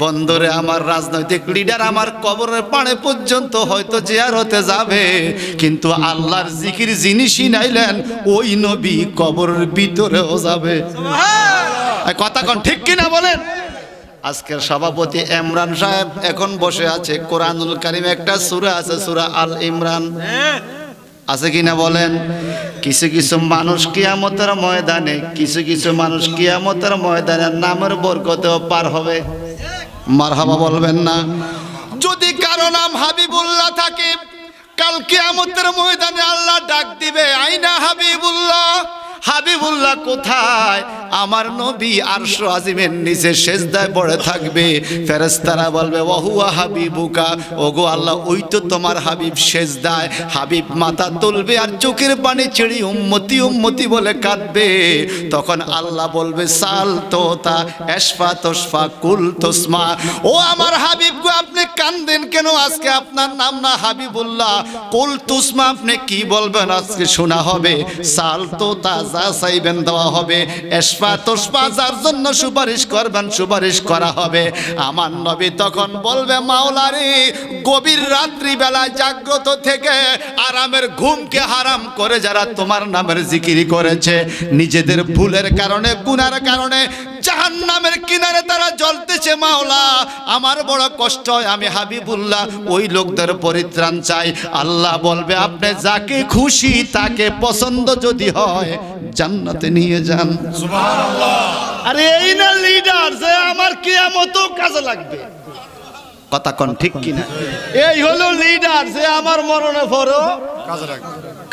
বন্ধুরে আমার রাজনৈতিক লিডার আমার কবরের পাড়ে পর্যন্ত হয়তো জেয়ার হতে যাবে। কিন্তু আল্লাহর জিকির জিনিসই নাইলেন ওই নবী কবরের ভিতরেও যাবে। কথা কোন ঠিক কিনা বলেন? আজকের সভাপতি ইমরান সাহেব এখন বসে আছে। কোরআনুল কারিম একটা সূরা আছে সূরা আল ইমরান। আছে কিনা বলেন? কিছু কিছু মানুষ কিয়ামতের ময়দানে কিছু কিছু মানুষ কিয়ামতের ময়দানে নামের বরকতেও পার হবে। মারহাবা বলবেন না। যদি কারও নাম হাবিবুল্লাহ থাকে কালকে আমাদের ময়দানে আল্লাহ ডাক দিবে, আইনা হাবিবুল্লাহ? হাবিবুল্লাহ কোথায়? আমার নবী আরশ আজিমের নিচে সেজদায় পড়ে থাকবে। ফেরেশতারা বলবে, ওহুয়া হাবিবুকা। ওগো আল্লাহ, ওই তো তোমার হাবিব সেজদায়। হাবিব মাথা তুলবে আর চোখের পানি ছেড়ে উম্মতি উম্মতি বলে কাঁদবে। তখন আল্লাহ বলবে, সাল তোতা এসফা তোসফা কুল তোসমা। ও আমার হাবিব গো, আপনি কান্দেন কেন? আজকে আপনার নাম না হাবিবুল্লাহ। কুল তুসমা, আপনি কি বলবেন? আজকে শোনা হবে, সাল তোতা যা চাইবেন দেওয়া হবে। এসপা তোসপা যার জন্য সুপারিশ করবেন, সুপারিশ করা হবে। আমার নবী তখন বলবে, মাওলারি, গভীর রাত্রি বেলায় জাগ্রত থেকে আরামের ঘুমকে হারাম করে যারা তোমার নামের জিকিরি করেছে, নিজেদের ভুলের কারণে, গুনার কারণে জাহান নামের কিনারে তারা জ্বলতেছে মাওলা। আমার বড় কষ্ট হয় আমি হাবিবুল্লাহ ওই লোকদের পরিত্রাণ চাই। আল্লাহ বলবে আপনি যাকে খুশি তাকে পছন্দ যদি হয় জান্নাতে নিয়ে যান। আরে এই না লিডার যে আমার কিয়ামত কাজে লাগবে। কথা কোন ঠিক কিনা? এই হলো লিডার যে আমার মরণে পরও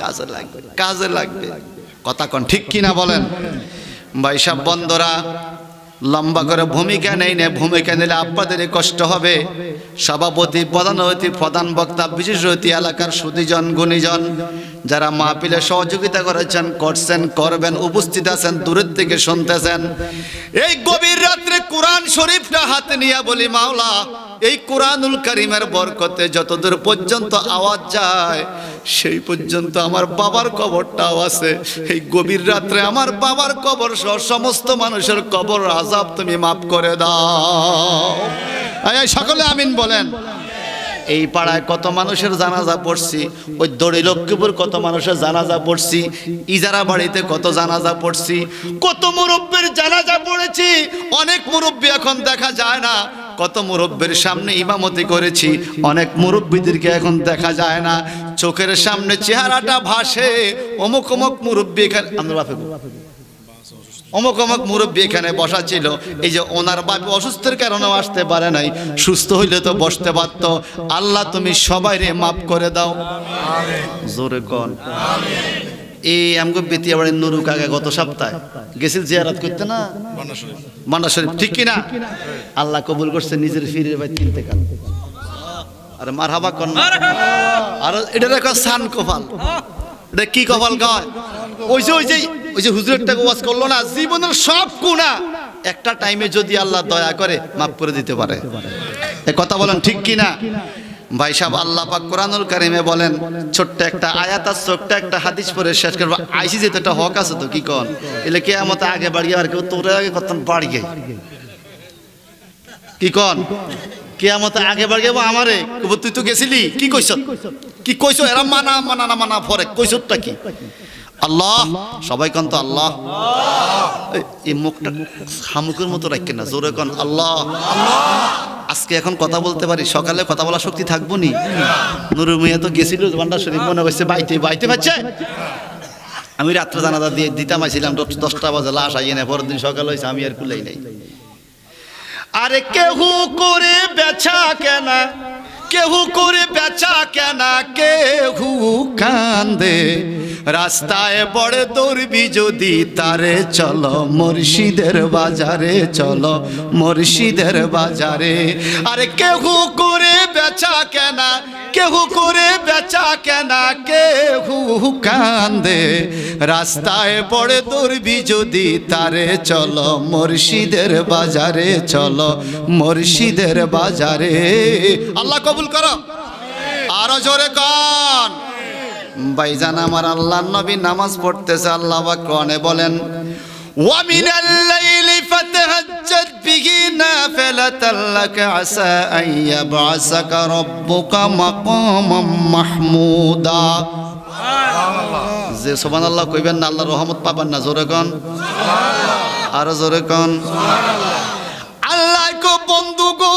কাজে লাগবে কাজে লাগবে। কথা কোন ঠিক কিনা বলেন? সব বন্ধরা লম্বা করে ভূমিকা নেই না, ভূমিকা নিলে আপনাদের কষ্ট হবে। সভাপতি, প্রধান অতিথি, প্রধান বক্তা বিশেষ অতিথি, এলাকার সুদীজন, গুণীজন যারা মাহপিলে সহযোগিতা করেছেন, করছেন, করবেন, উপস্থিত আছেন, দূরের থেকে শুনতেছেন, এই গভীর রাত্রে কোরআন শরীফটা হাতে নিয়ে বলি, মাওলা, এই কোরআনুল করিমের বরকতে যতদূর পর্যন্ত আওয়াজ যায়, সেই পর্যন্ত আমার বাবার কবরটাও আছে। এই গভীর রাত্রে আমার বাবার কবর সহ সমস্ত মানুষের কবর আজাব তুমি মাফ করে দাও। সকলে আমিন বলেন। এই পাড়ায় কত মানুষের জানাজা পড়ছি, ওই দড়ি লক্ষ্মীপুর কত মানুষের জানাজা পড়ছি, ইজারা বাড়িতে কত জানাজা পড়ছি, কত মুরব্বীর জানাজা পড়েছি, অনেক মুরব্বী এখন দেখা যায় না, কত মুরব্বীর সামনে ইমামতি করেছি, অনেক মুরব্বীদেরকে এখন দেখা যায় না, চোখের সামনে চেহারাটা ভাসে, অমুক অমুক মুরব্বী এখানে আমরা অমুক অমুক মুরব্বী এখানে বসা ছিল। এই যে ওনার বাপি অসুস্থের কারণেও আসতে পারে নাই, সুস্থ হইলে তো বসতে পারত। আল্লাহ তুমি সবাই রে মাফ করে দাও। জোরে কন। এই আমগো বেতিয়া বাড়ির নুরু কাকা গত সপ্তাহে গেছিল জিয়ারাত করতে না? মান্না শরীফ। ঠিক কিনা? আল্লাহ কবুল করছে, নিজের ফিরে ভাই কিনতে কাল আরে মার হাবা কর না। আর এটা সান কপাল। এটা কি কপাল কয়? ওই যে ওই যে ওই যে হুজুরেরটা ওয়াজ করল না, জীবনের সব গুণা একটা টাইমে যদি আল্লাহ দয়া করে, মাফ করে দিতে পারে। কথা বলেন ঠিক কি না ভাই সাহেব, আল্লাহ পাক কোরআনুল কারিমে বলেন, ছোট্ট একটা আয়াত আর ছোট্ট একটা হাদিস পরে শেষ করব। আইসি যেতে একটা হক আছে তো, কি কন? এলে কে আমতে আগে বাড়িয়ে আর কেউ তোরে আগে করতাম বাড়িয়ে। কি কন? কেয়ামতে আগে বাড়িয়ে আমারে। তুই তো গেছিলি? কি কইছ? কি কইছ? এরা মানা মানা না, মানা ফরে কইছটা কি? আল্লাহ? সবাই কন তো আল্লাহ। এই- মুখটা শামুকের মতো রাখেন না, জোরে কন, আল্লাহ। আজকে এখন কথা বলতে পারি, সকালে কথা বলার শক্তি থাকব নি? নুরু মিয়া তো গেছিল ভান্ডার শরীফ মনে করছে বাইতে বাইতে পাচ্ছে আমি রাত্রে জানাজা দিয়ে দিতাম, আইছিলাম দশ- দশটা বাজে, লাশ আইয়ে না পরের দিন সকাল হয়েছে, আমি আর কুলাই নাই। আরে কেহু করে বেচা কেনা, কেহু করে বেচা কেনা, কেহু কান্দে রাস্তায় বড় দৌড়বি যদি তারে চলো, মুর্শিদের বাজারে চলো, মুর্শিদের বাজারে। আরে কেহু করে বেচা কেনা, কেহু করে বেচা কেনা, কেহু কান্দে। রাস্তায় পড়ে দৌড়বি যদি তারে চলো, মুর্শিদের বাজারে চলো, মুর্শিদের বাজারে। আল্লাহ কবুল করো। আরও জোরে কন। ভাইজান আমার আল্লাহ নবী নামাজ পড়তেছে আল্লাহ বা কনে বলেন ومن الليل فتهجد به نافلة لك عسى أن يبعثك ربك مقاما محمودا যে সোমান আল্লাহ কইবেন না আল্লাহ রহমত পাবেন না জোরে কন আরো জোরে কন আল্লাহ গো বন্ধু গো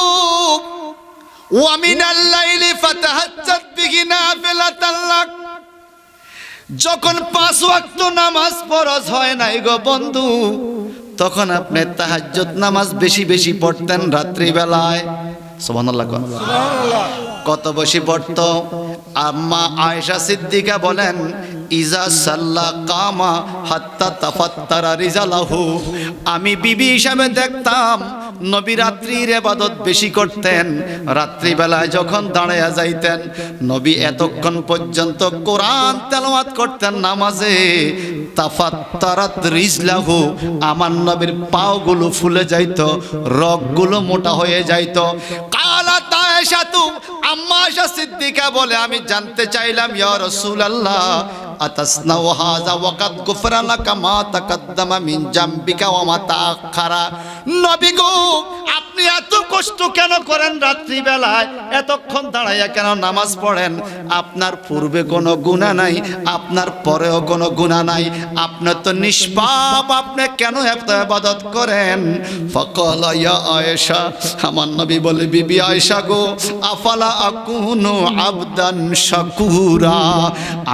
ওয়ামিন আল্লাইলি ফাতাহাজ্জাত বিহি নাফিলাতাল লাক যখন পাঁচ ওয়াক্ত নামাজ ফরজ হয় নাই গো বন্ধু, তখন আপনি তাহাজ নামাজ বেশি বেশি পড়তেন রাত্রিবেলায় কন। কত বেশি পড়ত আম্মা আয়েশা সিদ্দিকা বলেন, ইজা সাল্লা কামা হাত্তা তাফাত্তারা রিজালাহু। আমি বিবি হিসাবে দেখতাম নবী রাত্রির এবাদত বেশি করতেন, রাত্রিবেলায় যখন দাঁড়াইয়া যাইতেন, নবী এতক্ষণ পর্যন্ত কোরআন তেলাওয়াত করতেন নামাজে, তাফাত্তারাত রিজলাহু। আমার নবীর পাওগুলো ফুলে যাইত, রগগুলো মোটা হয়ে যাইত। কালা তায়েশা তু আম্মা আয়েশা সিদ্দিকা বলে, আমি জানতে চাইলাম, ইয়া রাসূলুল্লাহ, আতাসনাউ হাযা ওয়াকাদ গুফরা লাকা মা তাকাদ্দামা মিন জামবিকা ওয়া মা তাআখারা। নবী গো আপনি এত কষ্ট কেন করেন রাত্রিবেলায়? এতক্ষণ দাঁড়াইয়া কেন নামাজ পড়েন? আপনার পূর্বে কোনো গুনাহ নাই, আপনার পরেও কোনো গুনাহ নাই। আপনি তো নিষ্পাপ, আপনি কেন এত ইবাদত করেন? ফকল আয়েশা, আমার নবী বলে, বিবি আয়েশা গো, আফালা আকুনু আবদান শাকুরা?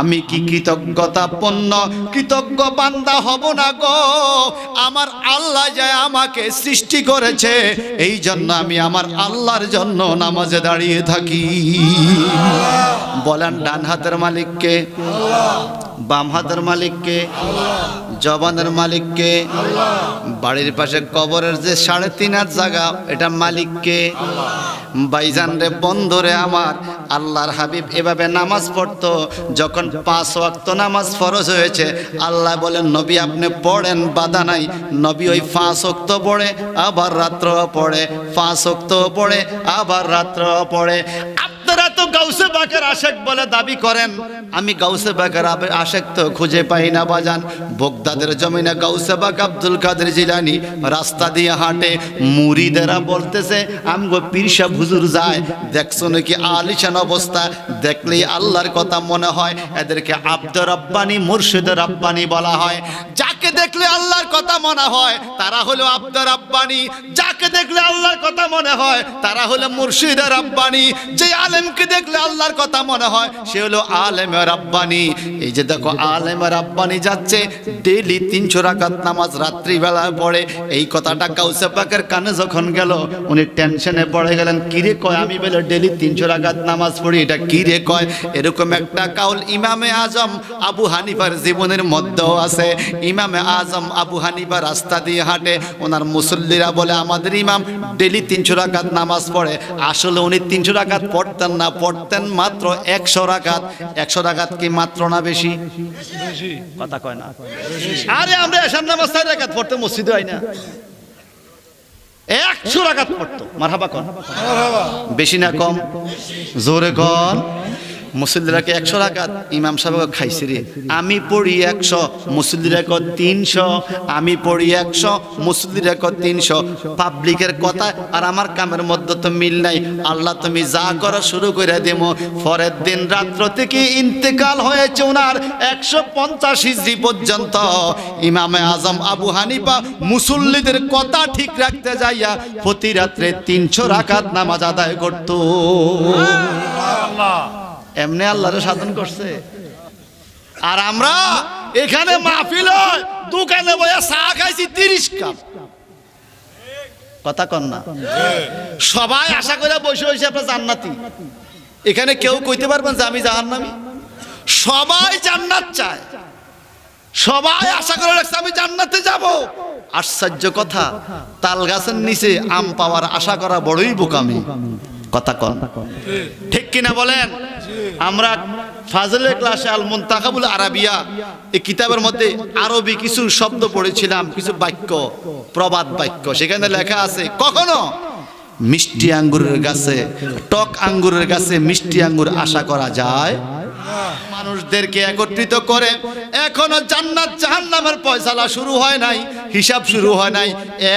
আমি কি কৃতজ্ঞতা পণ্য? কৃতজ্ঞ বান্দা হব না গো? আমার আল্লাহ যে আমাকে সৃষ্টি করেছে, এই জন্য আমি আমার আল্লাহর জন্য নামাজে দাঁড়িয়ে থাকি। বলেন ডান হাতের মালিককে বাম হাতের মালিককে জবানের মালিককে বাড়ির পাশে কবরের যে সাড়ে তিন হাত জায়গা এটা মালিককে বাইজান রে বন্ধরে আমার আল্লাহর হাবিব এভাবে নামাজ পড়ত, যখন পাঁচ ওয়াক্ত নামাজ ফরজ হয়েছে, আল্লাহ বলেন, নবী, আপনি পড়েন, বাধা নাই। নবী ওই পাঁচ ওক্ত পড়ে, আবার রাত্র পড়ে, পাঁচ ওক্ত পড়ে, আবার রাত্র পড়ে। গাউসে বাকের আশেক বলে দাবি করেন। আমি গাউসে বাকের আশেক তো খুঁজে পাই না বাজান। বগদাদের জমিনে গাউসে বাক আব্দুল কাদের জিলানি রাস্তা দিয়ে হাঁটে। মুরিদেরা বলতেছে, আমগো পীরসা হুজুর যায়। দেখছ নাকি আলিশান অবস্থা? দেখলেই আল্লাহর কথা মনে হয়। এদেরকে আব্দুর রব্বানি মুর্শিদের রব্বানি বলা হয়। যাকে দেখলে আল্লাহর কথা মনে হয়, তারা হলো আব্দুর রব্বানি। যাকে দেখলে আল্লাহর কথা মনে হয়, তারা হলো মুর্শিদের রব্বানি। যে আলেমকে দেখলে আল্লাহর কথা মনে হয়, সে হলো আলেম রাব্বানি। এই যে দেখো, আলেম রাব্বানি যাচ্ছে, ডেইলি তিনশো রাকাত নামাজ রাত্রিবেলায় পড়ে। এই কথাটা কাউসে পাকের কানে যখন গেল, উনি টেনশনে পড়ে গেলেন কিরে কয়? আমি বলে, ডেইলি তিনশো রাকাত নামাজ পড়ি, এটা কিরে কয়? এরকম একটা কাউল ইমামে আজম আবু হানিফার জীবনের মধ্যেও আছে। ইমামে আজম আবু হানিফা রাস্তা দিয়ে হাঁটে। ওনার মুসল্লিরা বলে আমাদের ইমাম ডেলি তিনশো রাকাত নামাজ পড়ে। আসলে উনি তিনশো রাকাত পড়তেন না পড়তেন মাত্র একশো রাকাত। একশো রাকাত কি মাত্র না বেশি? কথা কয় না। আরে আমরা এসার নামাজ চার রাকাত পড়তে মসজিদে হয় না। একশো রাকাত পড়তো। মারহাবা কন। বেশি না কম? জোরে কন। মুসল্লিরাকে একশো রাকাত ইমাম সাহেব খাইছে রে। আমি পড়ি একশো, মুসল্লিরা কত তিনশো, আমি পড়ি একশো, মুসল্লিরা কত তিনশো। পাবলিকের কথা আর আমার কামের মধ্যে তো মিল নাই। আল্লাহ তুমি যা করো শুরু করে দেব। পরের দিন রাত্র থেকে ইন্তেকাল হয়েছে ওনার একশো পঞ্চাশ হিজড়ি পর্যন্ত। ইমামে আজম আবু হানিফা মুসল্লিদের কথা ঠিক রাখতে যাইয়া প্রতি রাত্রে তিনশো রাকাত নামাজ আদায় করতো। এমনি আল্লাহরে সাধন করছে। আর আমরা এখানে মাহফিল দোকানে বইয়া চা খাইছি তিরিশ কাপ। কথা কন না। সবাই আশা করে বসে বসে আপনার জান্নাতি। এখানে কেউ কইতে পারবেন যে আমি জাহান্নামি? সবাই জান্নাত চায়। সবাই আশা করে রাখছে আমি জান্নাতে যাব। আশ্চর্য কথা, তাল গাছের নিচে আম পাওয়ার আশা করা বড়ই বোকামি। কথা কন। ঠিক কিনা বলেন? আমরা ফাজলের ক্লাসে আল মুনতাকাবুল আরাবিয়া, এই কিতাবের মধ্যে আরবি কিছু শব্দ পড়েছিলাম, কিছু বাক্য, প্রবাদ বাক্য, সেখানে লেখা আছে, কখনো মিষ্টি আঙ্গুরের গাছে, টক আঙ্গুরের গাছে মিষ্টি আঙ্গুর আশা করা যায়? মানুষদেরকে একত্রিত করে, এখনও জান্নাত জাহান্নামের পয়সালা শুরু হয় নাই, হিসাব শুরু হয় নাই।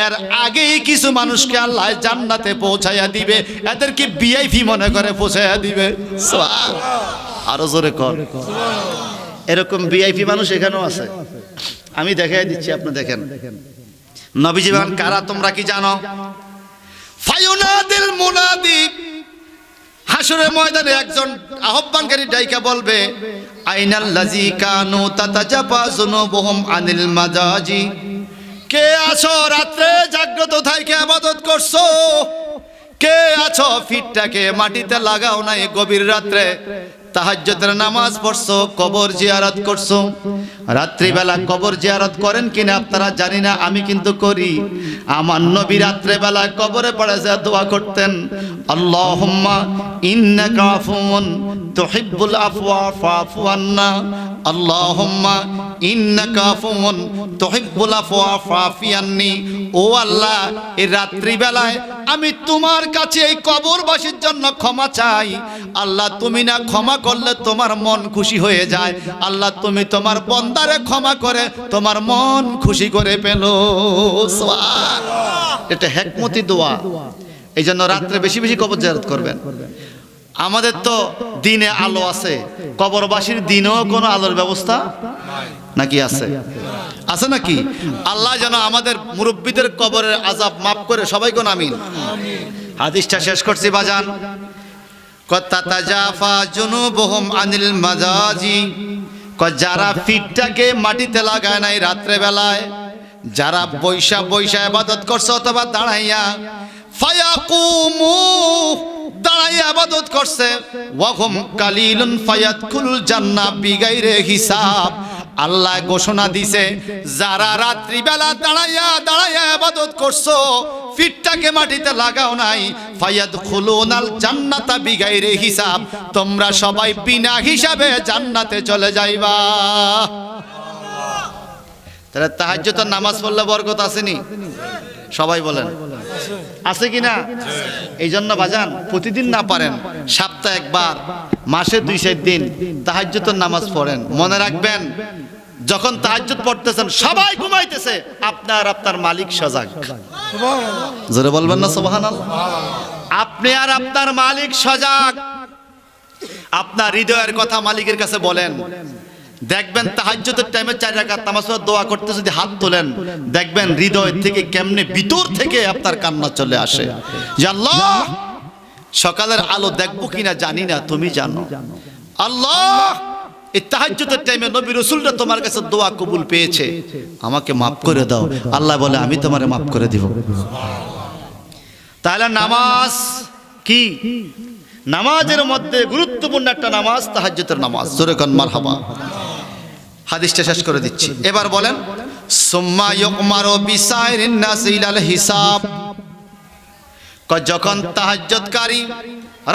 এর আগেই কিছু মানুষকে আল্লাহ জান্নাতে পৌঁছাইয়া দিবে। এদেরকে বিআইপি মনে করে পৌঁছাইয়া দিবে। আরও জোরে কর। এরকম বিআইপি মানুষ এখানেও আছে। আমি দেখাই দিচ্ছি, আপনি দেখেন। নবীজি বলেন, কারা তোমরা কি জানো? ফায়ুনাদিল মুনাদি। হাসরের ময়দানে একজন আহ্বানকারী ডাইকা বলবে আইনাল লাজি কানু তাতাজাপা জুনুবুহুম আনিল মাজাজি। কে আছো রাত্রে? জাগ্রত থাইকে আবাদত করছ? কে আছো? ফিটটাকে মাটিতে লাগাও নাই গভীর রাত্রে। তাহাজ্জুদের নামাজ পড়ছো, কবর জিয়ারত করছ। রাত্রিবেলা কবর জিয়ারত করেন কিনা আপনারা জানি না, আমি কিন্তু করি। আমার নবী রাত্রেবেলা কবরে পড়ে যা দোয়া করতেন, আল্লাহুম্মা ইন্নাকা আফুন তুহিব্বুল আফওয়া ফাফু আন্না। আল্লাহুম্মা ইন্নাকা আফুন তুহিব্বুল আফওয়া ফাফি আন্নি। ও আল্লাহ, এই রাত্রিবেলায় আমি তোমার কাছে এই কবরবাসীর জন্য ক্ষমা চাই। আল্লাহ, তুমি না ক্ষমা করলে তোমার মন খুশি হয়ে যায়। আল্লাহ, তুমি তোমার বন্দারে ক্ষমা করে, তোমার মন খুশি করে পেল এটা হেকমতি দোয়া। এই জন্য রাত্রে বেশি বেশি কবর জারত করবেন। আমাদের তো দিনে আলো আছে। কবরবাসীর দিনেও কোনো আলোর ব্যবস্থা নাকি আছে? আছে নাকি? আল্লাহ যেন আমাদের মুরব্বীদের কবরের আজাব মাফ করে সবাই কোন আমিন। হাদিসটা শেষ করছি বাজান। কত্তাতাজাফা জুনুবুহুম আনিল মাজাজি যারা ফিটটাকে মাটিতে লাগায় নাই রাত্রে বেলায় যারা বৈশা বৈশা আবাদত করছে অথবা দাঁড়াইয়া, ফায়াকুমু, দাঁড়াইয়া আবাদত করছে, ওয়াহুম কালিলুন ফায়াদখুলুল জান্নাহ বিগাইরে হিসাব। আল্লাহ ঘোষণা দিছে, যারা রাত্রিবেলা দাঁড়াইয়া দাঁড়াইয়া আবাদত করছ, ফিটটাকে মাটিতে লাগাও নাই ফায়াদ খুলুনাল জান্নাতা বিগাইরে হিসাব, তোমরা সবাই বিনা হিসাবে জান্নাতে চলে যাইবা। তাহলে তো নামাজ পড়লে বরকত আসেনি সবাই বলেন। আছে কি না? এই জন্য বাজান, প্রতিদিন না পারেন, সপ্তাহে একবার, মাসে দুই, চার দিন তাহাজ্জুদের নামাজ পড়েন। মনে রাখবেন, যখন তাহাজ্জুদ পড়তেছেন, সবাই ঘুমাইতেছে, আপনার আপনার মালিক সজাগ। জোরে বলবেন না, সুবহানাল্লাহ? আপনি আর আপনার মালিক সজাগ। আপনার হৃদয়ের কথা মালিকের কাছে বলেন। দেখবেন তাহাজ্জুদের টাইমে চার রাকাত নামাজ দোয়া করতে যদি হাত তোলেন, দেখবেন হৃদয় থেকে কেমনে ভিতর থেকে আপনার কান্না চলে আসে। যে আল্লাহ, সকালের আলো দেখব কিনা জানি না, তুমি জানো। আল্লাহ, এই তাহাজ্জুদের টাইমে নবী রসুলরা তোমার কাছে দোয়া কবুল পেয়েছে। আমাকে মাফ করে দাও। আল্লাহ বলে, আমি তোমারে মাফ করে দিব। তাহলে নামাজ কি? নামাজের মধ্যে গুরুত্বপূর্ণ একটা নামাজ তাহাজ্জুদের নামাজ। জোরে কন, মারহাবা। হাদিসটা শেষ করে দিচ্ছি। এবার বলেন বিসাইরিন হিসাব। যখন তাহাজ্জুদকারী,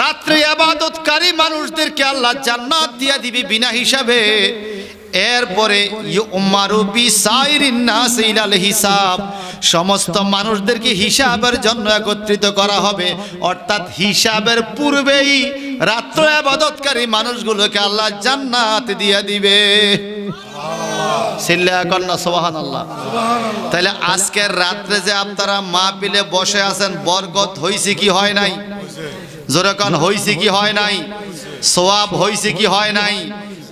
রাত্রে ইবাদতকারী মানুষদেরকে আল্লাহ জান্নাত দিয়া দিবে বিনা হিসাবে, এরপরে হিসাব। সমস্ত মানুষদেরকে হিসাবের জন্য একত্রিত করা হবে। অর্থাৎ হিসাবের পূর্বেই রাত্র ইবাদতকারী মানুষগুলোকে আল্লাহ জান্নাত দিয়া দিবে। সিল্লা কন্যা সোহান আল্লাহ তাহলে আজকের রাত্রে যে আপনারা মা পিলে বসে আছেন, বরকত হইছে কি হয় নাই? জোরকন হইছে কি হয় নাই? সোয়াব হইছে কি হয় নাই?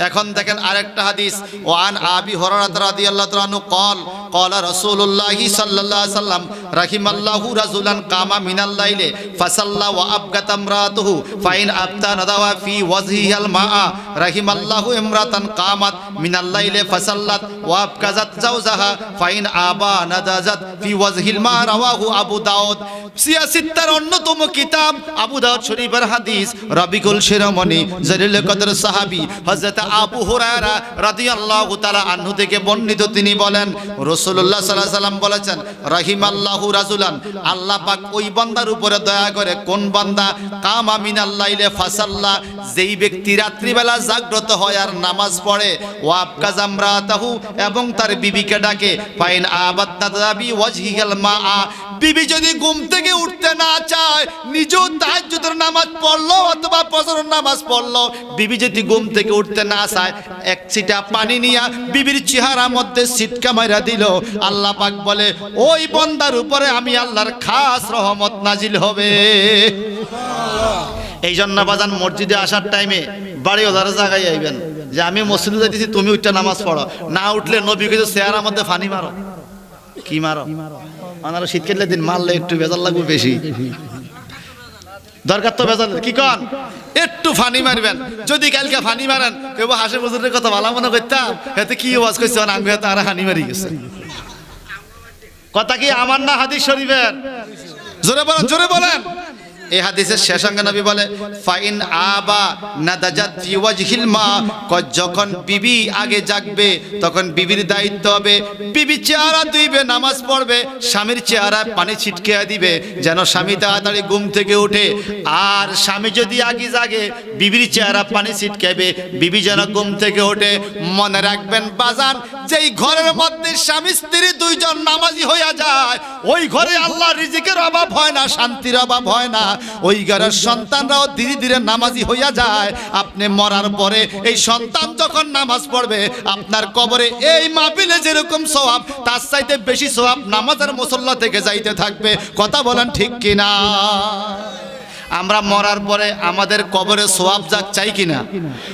এখন দেখেন আরেকটা হাদিস। ওয়ান আবি হুরায়রা রাদিয়াল্লাহু তাআলা কল ক্বালা রাসূলুল্লাহ সাল্লাল্লাহু আলাইহি সাল্লাম, রাহিমাল্লাহু রাজুলান কামা মিনাল লাইলে, ফাসাল্লা ওয়া আবগাত ইমরাতুহু ফাইন আবতা নাদাওয়া ফি ওয়াজহিয়াল মাআ, রাহিমাল্লাহু ইমরাতান কামাত মিনাল লাইলে, ফাসাল্লাত ওয়া আবকাজাত জাওজাহা, ফাইন আবা নাদাজাত ফি ওয়াজহিল মা রাওয়াহু আবু দাউদ। সিয়া সিত্তার অন্যতম কিতাব, আবু দাউদ শরীফের হাদিস, রাবিকুল শিরোমণি জলিল কদর সাহাবী, হযরত আবু হুরায়রা রাদিয়াল্লাহু তাআলা আনহু থেকে বর্ণিত তিনি বলেন, রাসূলুল্লাহ সাল্লাল্লাহু আলাইহি সাল্লাম বলেছেন, রাহিমাল্লাহু রাজুলান আল্লাহ পাক ওই বান্দার উপরে দয়া করে, কোন বান্দা, কামা মিনাল লাইলে ফাসাল্লা যেই ব্যক্তি রাত্রিবেলা জাগ্রত হয় আর নামাজ পড়ে, ওয়াব কাজামরাতাহু এবং তার বিবিকে ডাকে, ফাইন আবাত্তা দাবি ওয়াজহিগাল মা বিবি যদি ঘুম থেকে উঠতে না চায়, নিজেও তাহাজ্জুদের নামাজ পড়ল অথবা ফজরের নামাজ পড়ল, বিবি যদি ঘুম থেকে উঠতে না এক পানি নিয়া বিবির চেহারা আল্লাহ পাক বলে, ওই উপরে আমি আল্লাহর খাস নাজিল হবে। এই জন্য মসজিদে আসার টাইমে বাড়ি আইবেন। যে আমি তুমি উঠটা নামাজ পড়ো। না উঠলে নবী কিছু চেহারার মধ্যে ফানি মারো। কি মারো? ওনারা শীতকালের দিন মারলে একটু বেজার লাগবে বেশি। দরকার তো বেজাল। কি কন? একটু ফানি মারবেন। যদি কালকে ফানি মারেন কেউ হাসি মজুরের কথা ভালো মনে করতাম। এতে কি ওয়াজ করছে আমি হয়তো আর হানি মারি গেছে। কথা কি আমার না হাদিস শরীফের? জোরে বলেন জোরে বলেন। এই হাদিসের শেষাঙ্গ নবী বলে, ফাইন আবা নাদাজাত ফি ওয়াজহিল মা যখন বিবি আগে জাগবে, তখন বিবির দায়িত্ব হবে। বিবি চেহারা ধুইবে, নামাজ পড়বে, স্বামীর চেহারা পানি ছিটকে দিবে, যেন স্বামী তাড়াতাড়ি ঘুম থেকে ওঠে আর স্বামী যদি আগে জাগে, বিবির চেহারা পানি ছিটকাবে বিবি যেন ঘুম থেকে ওঠে মনে রাখবেন, বাজান, যেই ঘরের মধ্যে স্বামী, স্ত্রী দুইজন নামাজি হইয়া যায়, ওই ঘরে আল্লাহ রিজিকের অভাব হয় না, শান্তির অভাব হয় না। ওই ঘরের সন্তানরাও ধীরে ধীরে নামাজি হইয়া যায়। আপনি মরার পরে এই সন্তান যখন নামাজ পড়বে, আপনার কবরে এই মাহফিলে যেরকম সওয়াব, তার চাইতে বেশি সওয়াব নামাজের মুসল্লা থেকে যাইতে থাকবে। কথা বলেন ঠিক কিনা? আমরা মরার পরে আমাদের কবরে সোয়াব যাক চাই কিনা?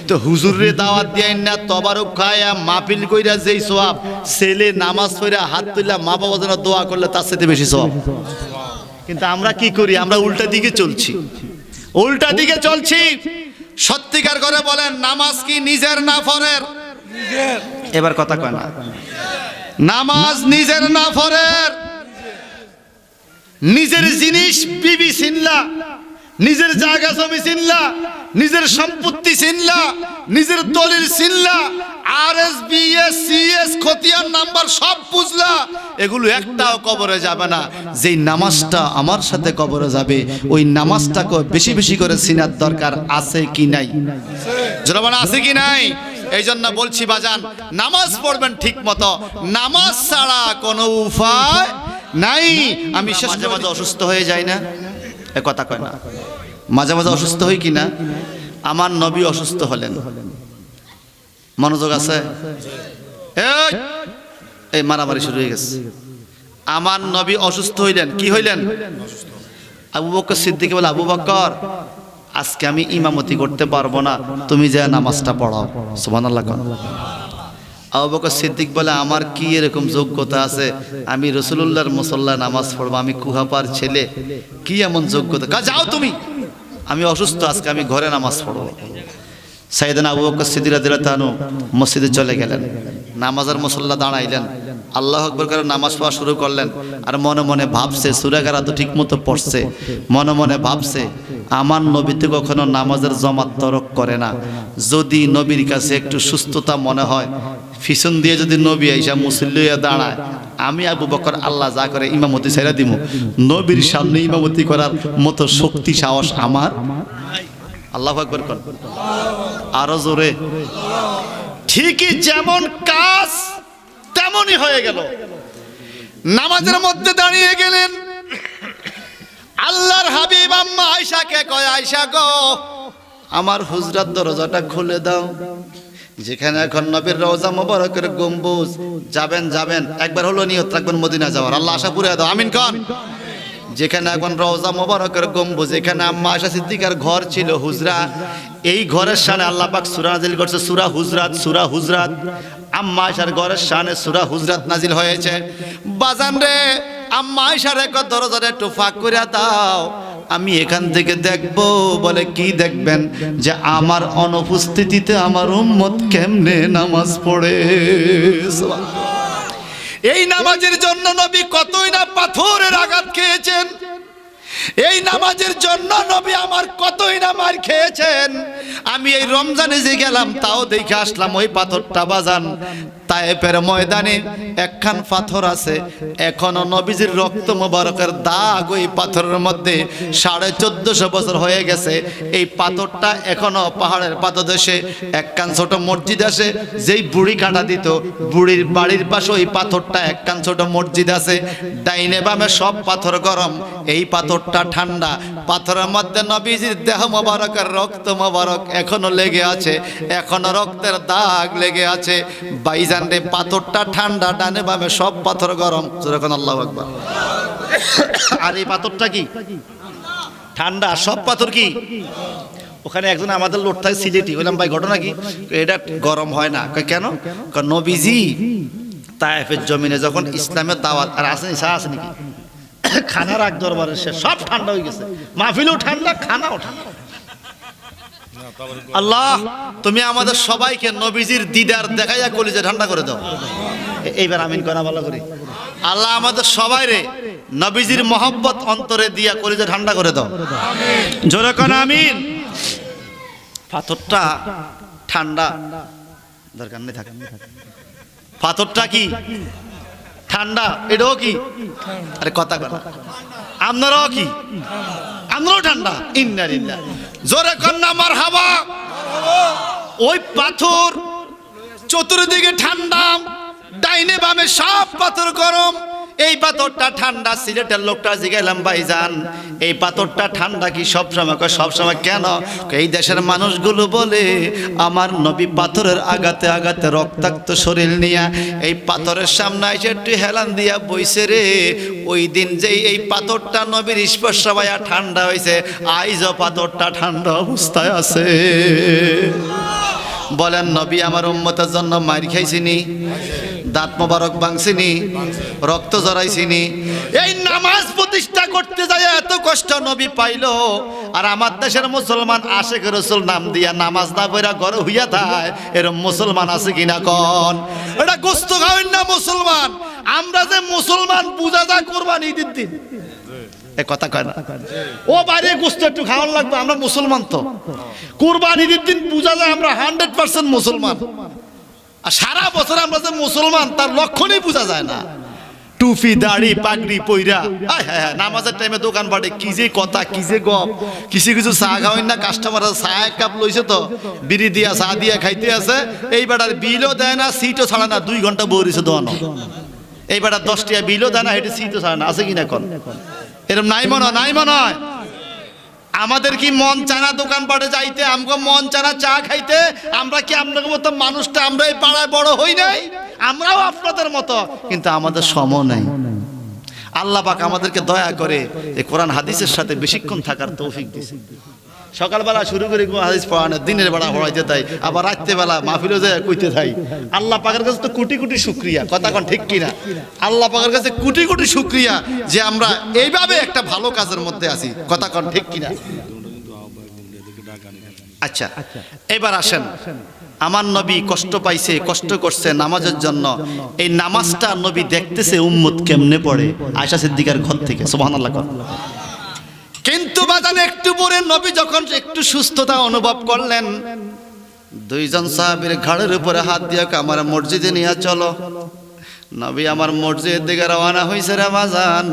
তো হুজুরে দাওয়াত দিয়ে না, তবারক খায়া মাহফিল কইরা যেই সোয়াব ছেলে নামাজ পড়া হাত তুলা মা বাবা যেন দোয়া করলে তার সাথে বেশি সোয়াব কিন্তু আমরা কি করি? আমরা উল্টা দিকে চলছি। উল্টা দিকে চলছি। সত্যিকার করে বলেন, নামাজ কি নিজের না ফরের? এবার কথা কয় না। নামাজ নিজের না ফরের। নিজের জিনিস বিবি চিনলা নিজের জায়গা জমি চিনলা নিজের সম্পত্তি চিনলা নিজের দলিল চিনলা R S B S C S খতিয়ান, নাম্বার সব বুঝলা। এগুলো একটাও কবরে যাবে না। যেই নামাজটা আমার সাথে কবরে যাবে, ওই নামাজটাকে বেশি বেশি করে চিনার দরকার আছে কি নাই? জনগণ, আছে কি নাই? এই জন্য বলছি, বাজান, নামাজ পড়বেন ঠিক মতো নামাজ ছাড়া কোনো উপায় নাই। আমি শেষ মাঝে অসুস্থ হয়ে যাই না। কথা কয় না। মাঝে মাঝে অসুস্থ হই কি না আমার নবী অসুস্থ হলেন। মনোযোগ আছে? এই, মারামারি শুরু হয়ে গেছে। আমার নবী অসুস্থ হইলেন কি হইলেন? আবু বকর সিদ্দিকে বলে আবু বকর আজকে আমি ইমামতি করতে পারব না তুমি যে নামাজটা পড়াও। সুবহানাল্লাহ কোন। আবু বকর সিদ্দিক বলে আমার কি এরকম যোগ্যতা আছে? আমি রসুলুল্লাহর মুসল্লা নামাজ পড়ব আমি কুহাপার ছেলে কি এমন যোগ্যতা? যাও তুমি। আমি অসুস্থ, আজকে আমি ঘরে নামাজ পড়ব। সাইদান আবু বকর সিদ্দিক রাদিয়াল্লাহু তাআলা মসজিদে চলে গেলেন। নামাজের মুসল্লা দাঁড়াইলেন। আল্লাহ আকবর করে নামাজ পড়া শুরু করলেন। আর মনে মনে ভাবছে, সুরাগারা তো ঠিক মতো পড়ছে। মনে মনে ভাবছে, আমার নবীতে কখনো নামাজের জমাত তরক করে না। যদি নবীর কাছে একটু সুস্থতা মনে হয়, পিছন দিয়ে যদি নবী আইসা মুসল্লিয়া দাঁড়ায়, আমি আবু বকর আল্লাহ যা করে ইমামতি ছেড়ে দিব নবীর সামনে ইমামতি করার মতো শক্তি, সাহস আমার আল্লাহ আকবর কর। আরও জোরে। ঠিকই যেমন কাজ, তেমনই হয়ে গেল। নামাজের মধ্যে দাঁড়িয়ে গেলেন। আল্লাহর হাবিব আম্মা আয়সাকে কয় আয়সা গো, আমার হুজরাত দরজাটা খুলে দাও। যেখানে এখন নবীর রওজা মোবারকের গম্বুজ। যাবেন যাবেন, একবার হলো নিয়ত রাখবেন মদিনা যাওয়ার। আল্লাহ আশা পুরে দাও। আমিন কন। যেখানে এখন রওজা মোবারকের গম্বুজ এখানে আম্মা আশা সিদ্দিকার ঘর ছিল হুজরা, এই ঘরের সামনে আল্লাহ পাক সূরা নাজিল করছে, সুরা হুজরাত সুরা হুজরাত। আম্মা আশার ঘরের সামনে সুরা হুজরাত নাজিল হয়েছে। বাজান রে, আম্মা আশার এক দরজারে একটু ফাঁক করে দাও। আমি এখান থেকে দেখব, বলে কি দেখবেন? যে আমার অনুপস্থিতিতে আমার উম্মত কেমনে নামাজ পড়ে। এই নামাজের জন্য নবী কতই না পাথরের আঘাত খেয়েছেন। এই নামাজের জন্য নবী আমার কতই না মার খেয়েছেন। আমি এই রমজানে যে গেলাম, তাও দেখে আসলাম ওই পাথরটা বাজান। তায়েফের ময়দানে একখান পাথর আছে। এখনও নবীজির রক্ত মোবারকের দাগ ওই পাথরের মধ্যে সাড়ে চোদ্দশো বছর হয়ে গেছে। এই পাথরটা এখনও পাহাড়ের পাদদেশে, একখান ছোট মসজিদ আছে, যেই বুড়ি কাটা দিত। বুড়ির বাড়ির পাশে ওই পাথরটা, একখান ছোট মসজিদ আছে। ডাইনে বামে সব পাথর গরম। এই পাথরটা ঠান্ডা। পাথরের মধ্যে নবীজির দেহ মোবারকের রক্ত মোবারক এখনও লেগে আছে। এখনও রক্তের দাগ লেগে আছে। বাইজান রে পাথরটা ঠান্ডা, ডানে বামে সব পাথর গরম। যেরকম আল্লাহ আকবার। আর এই পাথরটা কি? ঠান্ডা, সব পাথর কি? ওখানে একজন আমাদের লোট থাকে সিলেটি, বললাম, ভাই, ঘটনা কি? এটা গরম হয় না। কেন? নবীজি তায়েফের জমিনে যখন ইসলামের দাওয়াত আর আসেনি সা আছে নাকি খানার দরবারে সে সব ঠান্ডা হয়ে গেছে। মাহফিলও ঠান্ডা, খানাও ঠান্ডা। আল্লাহ তুমি আমাদের সবাইকে নবীজির দিদার দেখাইয়া কলিজে ঠান্ডা করে দাও। এইবার আমিন করা ভালো করি। আল্লাহ আমাদের সবাই রে নবীজির মহব্বত অন্তরে দিয়া কলিজে ঠান্ডা করে দাও। জোরে কোন আমিন। পাথরটা ঠান্ডা। দরকার নেই থাকে। পাথরটা কি? ঠান্ডা। এটাও কি? আরে কথা কথা আপনারাও কি? আমরাও ঠান্ডা। ইন্নার ইন্না জোরে কন্যা মার হাওয়া ওই পাথর চতুর্দিকে ঠান্ডা ডাইনে বামে সব পাথর গরম। এই পাথরটা ঠান্ডা, সিলেটের লোকটা জিগাইলাম, ভাইজান, এই পাথরটা ঠান্ডা কি সব সময় কয় সব সময় কেন এই দেশের মানুষগুলো বলে, আমার নবী পাথরের আগাতে আগাতে রক্তাক্ত শরীর নিয়া এই পাথরের সামনে এসে একটু হেলান দিয়া বইছে রে। ওই দিন যেই এই পাথরটা নবীর স্পর্শ ভাইয়া ঠান্ডা হয়েছে আইজও পাথরটা ঠান্ডা অবস্থায় আছে। বলেন, নবী আমার উম্মতের জন্য মার খাইছিনি? দাঁত মোবারক ভাঙছিনি, রক্ত জড়াইছিনি এই নামাজ প্রতিষ্ঠা করতে যায় এত কষ্ট নবী পাইলো। আর আমার দেশের মুসলমান আশেখ রসুল নাম দিয়া নামাজ না বইরা ঘর হইয়া থায় এরম মুসলমান আছে কিনা কন? এটা গোস্ত খাবেন না মুসলমান। আমরা যে মুসলমান, পূজা যা করবান ঈদের দিন। এ কথা কয় না। ও বাইরে গোস্ত একটু খাওয়ান লাগবে, আমরা মুসলমান তো। কুরবান ঈদের দিন পূজা যায়, আমরা হান্ড্রেড পার্সেন্ট মুসলমান। আর সারা বছর আমরা যে মুসলমান, তার লক্ষণই বোঝা যায় না। টুপি দাড়ি, পাগড়ি, পইরা। নামাজের টাইমে দোকান পাটে কি যে কথা, কি যে গপ। কিছু কিছু চা খাওয়াই না কাস্টমার চা এক কাপ লইছে তো। বিড়ি দিয়া, চা দিয়া খাইতে আছে। এই বেটার বিলও দেয় না সিটও ছাড়া না, দুই ঘণ্টা বৌরিছে দোয়ানো এই বেটার দশটিয়া বিলও দেয় না, হেঁটে সিটও ছাড়া না। আছে কিনা এখন? এরকম নাই মনে নাই মনে হয়? আমাদের কি মন চানা দোকানপাটে যাইতে আমাকে মন চানা চা খাইতে? আমরা কি আপনার মতো মানুষটা আমরা এই পাড়ায় বড় হই নাই? আমরাও আপনাদের মতো, কিন্তু আমাদের সম নাই। আল্লাহ পাক আমাদেরকে দয়া করে এই কোরআন হাদিসের সাথে বেশিক্ষণ থাকার তৌফিক দিছে সকালবেলা শুরু করে হাদিস পড়ানো, দিনের বেলা পড়াইতে তাই, আবার রাত্রে বেলা মাহফিলে যায় কইতে থাই আল্লাহ পাকের কাছে তো কোটি কোটি শুক্রিয়া, কথা কোন ঠিক কিনা? আল্লাহ পাকের কাছে কোটি কোটি শুক্রিয়া যে আমরা এইভাবে একটা ভালো কাজের মধ্যে আছি, কথা কোন ঠিক কিনা? আচ্ছা এবার আসেন। আমার নবী কষ্ট পাইছে, কষ্ট করছে নামাজের জন্য। এই নামাজটা নবী দেখতেছে উম্মত কেমনে পড়ে? আয়সা সিদ্দিকার ঘর থেকে, সুবহানাল্লাহ কর। কিন্তু বাজানে একটু পরে নবী যখন একটু সুস্থতা অনুভব করলেন, দুইজন সাহাবীর ঘাড়ের উপরে হাত দিয়ে আমার মসজিদে নিয়ে চলো। নবী, আমার মসজিদের দিকে রওনা হয়েছে রে বাজান।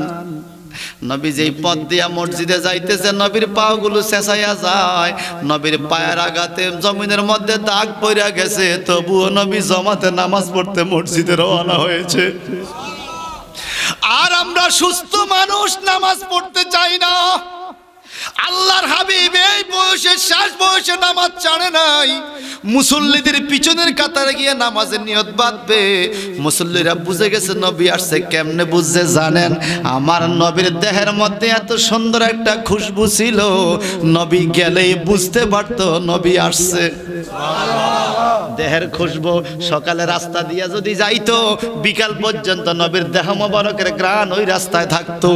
নবী যেই পথ দিয়া মসজিদে যাইতেছে, নবীর পাগুলো চেঁচাইয়া যায়। নবীর পায়ের আঘাতে জমিনের মধ্যে দাগ পড়িয়া গেছে, তবুও নবী জমাতে নামাজ পড়তে মসজিদে রওনা হয়েছে। আর আমরা সুস্থ মানুষ, নামাজ পড়তে চাই না। আল্লাহর হাবিব এই বয়সে, শেষ বয়সে নামাজ ছাড়ে নাই। মুসল্লিদের পিছনের কাতারে গিয়ে নামাজের নিয়ত বাঁধবে। মুসল্লিরা বুঝে গেছে, নবী আসছে কেমনে বুঝছে জানেন? আমার নবীর দেহের মধ্যে এত সুন্দর একটা খুশবু ছিল। নবী গেলেই বুঝতে পারতো নবী আসছে। দেহের খুশবু সকালে রাস্তা দিয়ে যদি যাইতো, বিকাল পর্যন্ত নবীর দেহ মোবারকের গ্রান ওই রাস্তায় থাকতো।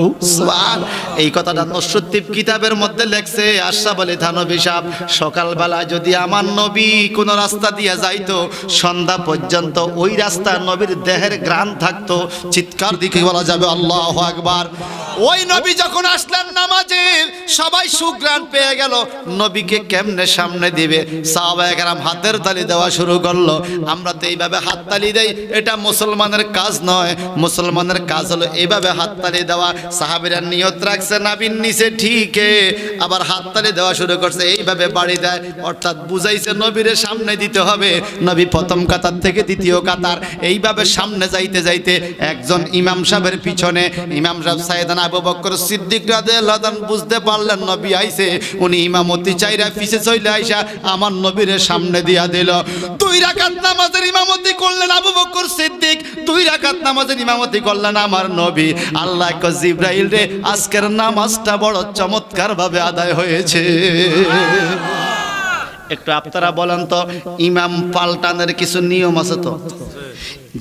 এই কথাটা নসুদ্দীপ কিতাবের মধ্যে লেখছে আশা বলে থানবী সাহেব সকালবেলা যদি আমার নবী কোন রাস্তা দিয়ে যাইতো, সন্ধ্যা পর্যন্ত ওই রাস্তা নবীর দেহের গ্রান থাকতো। চিৎকার দিকে বলা যাবে? আল্লাহ আকবার। ওই নবী যখন আসলেন নামাজে, সবাই সুগ্রাণ পেয়ে গেল। নবীকে কেমনে সামনে দিবে? সাহাবায়ে কেরাম হাতের তালি দেওয়া শুরু করল। আমরা তো এইভাবে হাত তালি দেই, এটা মুসলমানের কাজ নয়। মুসলমানের কাজ হলো এইভাবে হাত তালি দেওয়া। সাহাবিরা নিয়ত রাখছে, নাবির নিচে ঠিকই। আবার হাত তালি দেওয়া শুরু করছে। এইভাবে বাড়ি দেয়। অর্থাৎ বুঝাইছে নবীরে সামনে দিতে হবে। নবী প্রথম কাতার থেকে দ্বিতীয় কাতার। এইভাবে সামনে যাইতে যাইতে একজন ইমাম সাহেবের পিছনে, ইমাম সাহেব সাইদান আবু বকর সিদ্দিক তাআলা বুঝতে পারলেন, নবী আইছে। উনি ইমামতি চাইরা পিছে চলে আইসা আমার নবীরে সামনে দিয়া দিল। দুই রাকাত নামাজের ইমামতি করলেন আবু বকর সিদ্দিক। রাকাত নামাজের ইমামতি করলেন আমার নবী। আল্লাহ জিব্রাইল রে, আজকের নামাজটা বড় চমৎকার ভাবে আদায় হয়েছে। একটু আপনারা বলেন তো, ইমাম পাল্টানের কিছু নিয়ম আছে তো?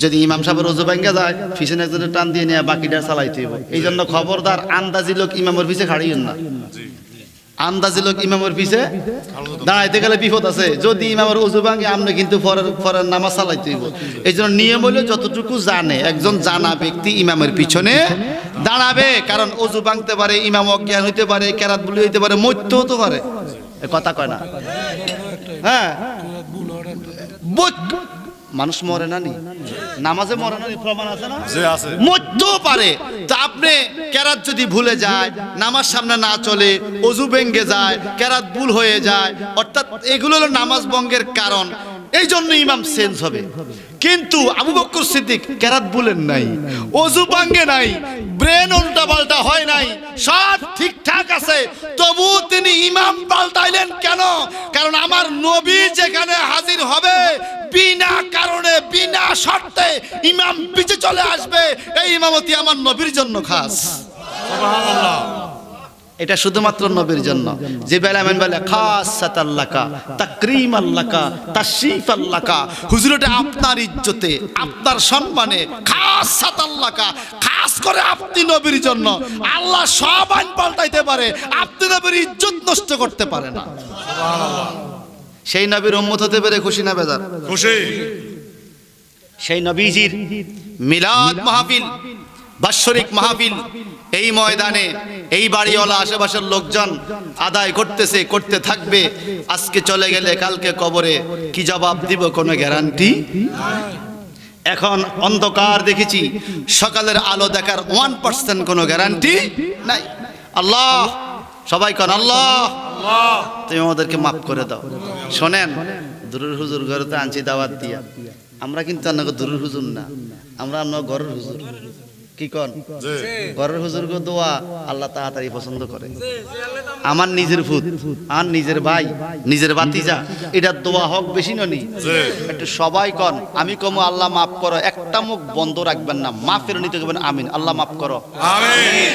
যদি ইমাম সাহেবের রোজু ভাঙ্গা যায়, পিছনে একজনে টান দিয়ে নিয়ে বাকিটা চালাইতে এই জন্য খবরদার, আন্দাজি লোক ইমামের পিছে খাড়িয়েন না। আন্দাজি লোক ইমামের পিছে? দাঁড়াইতে গেলে বিপদ আছে। যদি ইমামের উজু ভাঙে আপনি কিন্তু পরের পরের নামাজ চালাইতে হইব। এই জন্য নিয়ম হলো যতটুকু জানে, একজন জানা ব্যক্তি ইমামের পিছনে দাঁড়াবে। কারণ অজু ভাঙতে পারে, ইমাম অজ্ঞান হইতে পারে, কেরাত বুলি হইতে পারে, মৈত্য হতে পারে। কথা কয় না। হ্যাঁ? মানুষ মরে না নি? নামাজে মরে না প্রমাণ আছে না? যে আছে। মরতেও পারে। তা আপনি কেরাত যদি ভুলে যায় নামাজ সামনে না চলে অজু ভেঙ্গে যায় কেরাত ভুল হয়ে যায় অর্থাৎ এগুলো হলো নামাজ ভঙ্গের কারণ। এই জন্য ইমাম চেঞ্জ হবে। কিন্তু আবু বক্কর সিদ্দিক কেরাত ভুলেন নাই অজু ভাঙ্গে নাই ব্রেন উল্টা পাল্টা হয় নাই সব ঠিকঠাক আছে। তবু তিনি ইমাম পাল্টাইলেন কেন? কারণ আমার নবী যেখানে হাজির হবে বিনা কারণে বিনা শর্তে ইমাম পিছে চলে আসবে। এই ইমামতি আমার নবীর জন্য খাস। এটা শুধুমাত্র নবীর জন্য। যে বেলা এমন বলে খাস সাতাল্লাকা তাকরিম আল্লাকা তাশরিফ আল্লাকা হুজুর এটা আপনার ইজ্জতে আপনার সম্মানে। খাস সাতাল্লাকা খাস করে আপনি নবীর জন্য। আল্লাহ সব আইন পাল্টাইতে পারে আপনি নবীর ইজ্জত নষ্ট করতে পারে না। সেই নবীর উম্মত হতে পেরে খুশি না বেজার? খুশি। সেই নবীজির মিলাদ মাহফিল বাৎসরিক মাহফিল এই ময়দানে এই বাড়িওয়ালা আশেপাশের লোকজন আদায় করতেছে করতে থাকবে। আজকে চলে গেলে কালকে কবরে কি জবাব দিব কোনো গ্যারান্টি? এখন অন্ধকার দেখেছি সকালের আলো দেখার ওয়ান পার্সেন্ট কোনো গ্যারান্টি নাই। আল্লাহ সবাই কন আল্লাহ। তুমি আমাদেরকে মাফ করে দাও। শোনেন দুরুর হুজুর ঘরে তো আনছি দাওয়াত দিয়া। আমরা কিন্তু আপনাকে দুরুর হুজুর না আমরা আপনার ঘরের হুজুর। কি কন? ঘরের হুজুর দোয়া আল্লাহ তাড়াতাড়ি পছন্দ করে। আমার নিজের ফুত আর নিজের ভাই নিজের বাতিজা এটা দোয়া হক বেশি ননি। একটু সবাই কন আমি কমো আল্লাহ মাফ করো একটা মুখ বন্ধ রাখবেন না মাফের নিতে গেবেন আমিন আল্লাহ মাফ করো। আমিন।